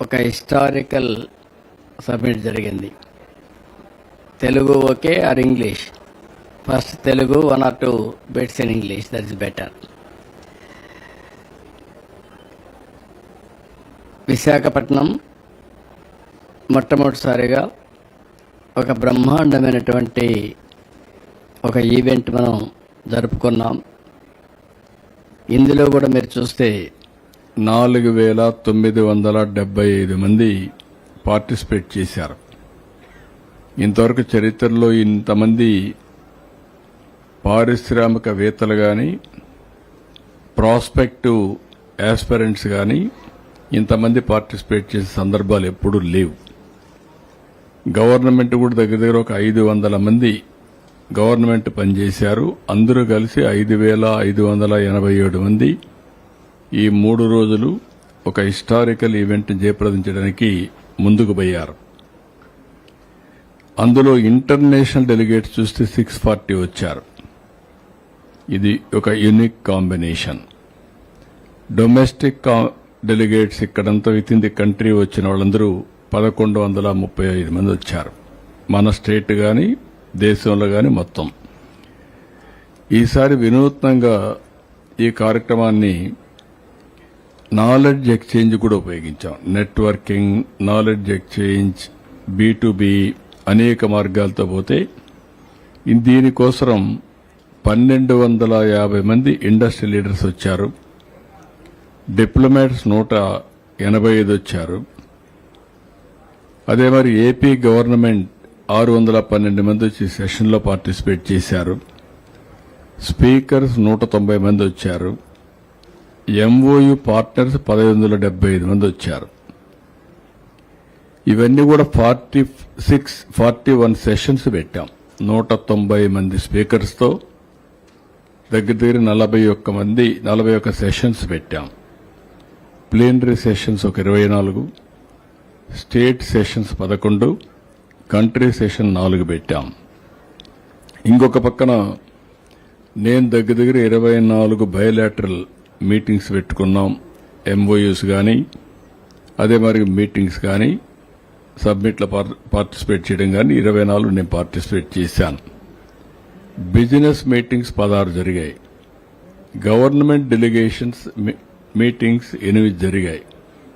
ఒక historical summit జరిగింది. Telugu okay or English? First Telugu one or two bits in English that is better. Visakhapatnam మొట్టమొదటిసారిగా ఒక బ్రహ్మాండమైనటువంటి ఒక ఈవెంట్ మనం జరుపుకున్నాం. ఇందులో కూడా మీరు చూస్తే నాలుగు వేల తొమ్మిది వందల డెబ్బై ఐదు మంది పార్టిసిపేట్ చేశారు. ఇంతవరకు చరిత్రలో ఇంతమంది పారిశ్రామికవేత్తలు కానీ ప్రాస్పెక్టివ్ యాస్పరెంట్స్ కానీ ఇంతమంది పార్టిసిపేట్ చేసే సందర్భాలు ఎప్పుడూ లేవు. గవర్నమెంట్ కూడా దగ్గర దగ్గర ఒక ఐదు వందల మంది గవర్నమెంట్ పనిచేశారు. అందరూ కలిసి ఐదు వేల ఐదు వందల ఎనభై ఏడు మంది ఈ మూడు రోజులు ఒక హిస్టారికల్ ఈవెంట్ జయప్రదించడానికి ముందుకు పోయారు. అందులో ఇంటర్నేషనల్ డెలిగేట్స్ చూస్తే సిక్స్ ఫార్టీ వచ్చారు. ఇది ఒక యునిక్ కాంబినేషన్. డొమెస్టిక్ కా- డెలిగేట్స్ ఇక్కడంతా విత్ ఇన్ ది కంట్రీ వచ్చిన వాళ్ళందరూ పదకొండు వందల ముప్పై ఐదు మంది వచ్చారు. మన స్టేట్ కానీ దేశంలో కానీ మొత్తం. ఈసారి వినూత్నంగా ఈ కార్యక్రమాన్ని నాలెడ్జ్ ఎక్స్చేంజ్ కూడా ఉపయోగించాం. నెట్వర్కింగ్ నాలెడ్జ్ ఎక్స్చేంజ్ బీ అనేక మార్గాలతో పోతే దీనికోసం పన్నెండు వందల యాభై మంది ఇండస్ట్రీ లీడర్స్ వచ్చారు. డిప్లొమాట్స్ నూట ఎనభై ఐదు వచ్చారు. అదే మరి ఏపీ గవర్నమెంట్ ఆరు వందల పన్నెండు మంది వచ్చి సెషన్లో పార్టిసిపేట్ చేశారు. స్పీకర్స్ నూట తొంభై మంది వచ్చారు. ఎంఓయు పార్ట్నర్స్ పదహైదు వందల డెబ్బై ఐదు మంది వచ్చారు. ఇవన్నీ కూడా forty six forty one sessions పెట్టాం. నూట తొంభై మంది స్పీకర్స్తో దగ్గర దగ్గర నలభై ఒక్క మంది నలభై ఒక్క సెషన్స్ పెట్టాం. ప్లేనరీ సెషన్స్ ఒక ఇరవై నాలుగు స్టేట్ సెషన్స్ పదకొండు కంట్రీ సెషన్ నాలుగు పెట్టాం. ఇంకొక పక్కన నేను దగ్గర దగ్గర ఇరవై నాలుగు బయోలాటరల్ మీటింగ్స్ పెట్టుకున్నాం ఎంఓయూస్ కానీ అదే మరి మీటింగ్స్ కానీ సబ్మిట్లో పార్- పార్టిసిపేట్ చేయడం కానీ ఇరవై నాలుగు నేను పార్టిసిపేట్ చేశాను. బిజినెస్ మీటింగ్స్ పదహారు జరిగాయి. గవర్నమెంట్ డెలిగేషన్స్ మీ- మీటింగ్స్ ఎనిమిది జరిగాయి.